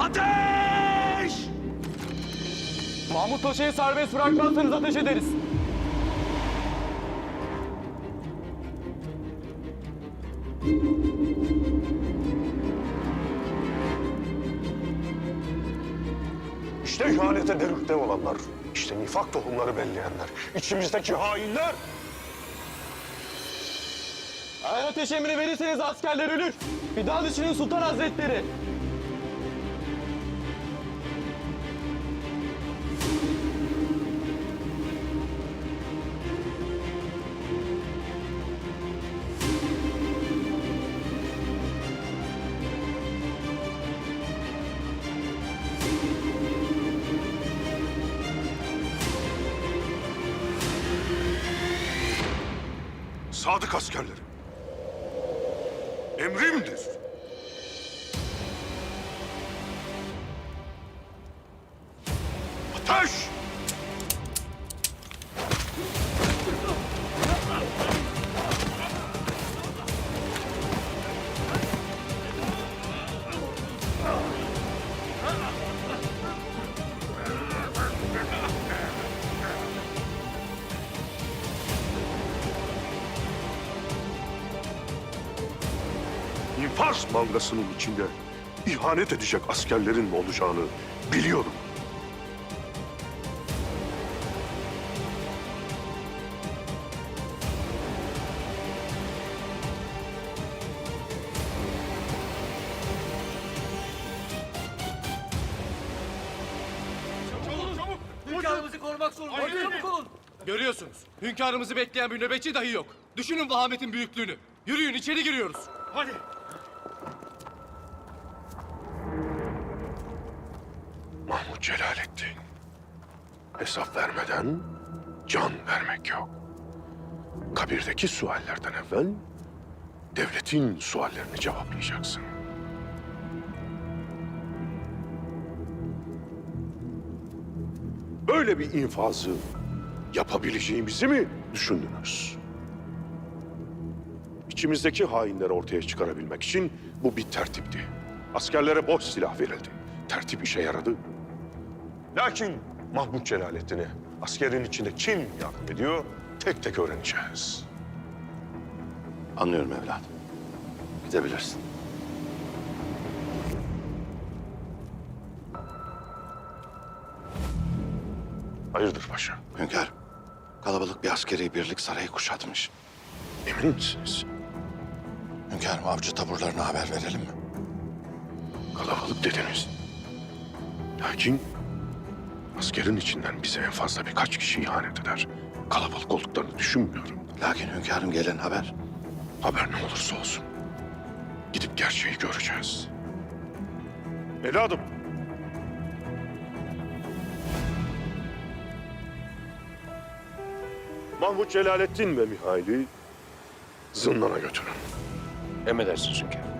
Ateş! Mahmut Paşa'yı serbest bırakmazsanız ateş ederiz. İşte ihanete derükte olanlar. işte nifak tohumları belleyenler. içimizdeki hainler. Ateş emri verirseniz askerler ölür. Bir daha düşünün Sultan Hazretleri. Sadık askerlerim. Emrimdir. Ateş! İnfaz mangasının içinde ihanet edecek askerlerin olacağını biliyorum. Hünkârımızı korumak zorundayız. Çabuk olun. Görüyorsunuz. Hünkârımızı bekleyen bir nöbetçi dahi yok. Düşünün vahametin büyüklüğünü. Yürüyün içeri giriyoruz. Hadi. Mahmut Celalettin. Hesap vermeden can vermek yok. Kabirdeki suallerden evvel devletin suallerini cevaplayacaksın. Böyle bir infazı yapabileceğimizi mi düşündünüz? İçimizdeki hainleri ortaya çıkarabilmek için bu bir tertipti. Askerlere boş silah verildi. Tertip işe yaradı. Lakin Mahmut Celalettin'i askerin içinde kim yardım ediyor tek tek öğreneceğiz. Anlıyorum evladım. Gidebilirsin. Hayırdır paşa? Hünkârım, kalabalık bir askeri birlik sarayı kuşatmış. Emin misiniz? Hünkârım, avcı taburlarına haber verelim mi? Kalabalık dediniz. Lakin askerin içinden bize en fazla birkaç kişi ihanet eder. Kalabalık olduklarını düşünmüyorum. Lakin hünkârım gelen haber. Haber ne olursa olsun. Gidip gerçeği göreceğiz. Evladım. Mahmut Celalettin ve Mihail'i zindana götürün. Emredersiniz hünkârım.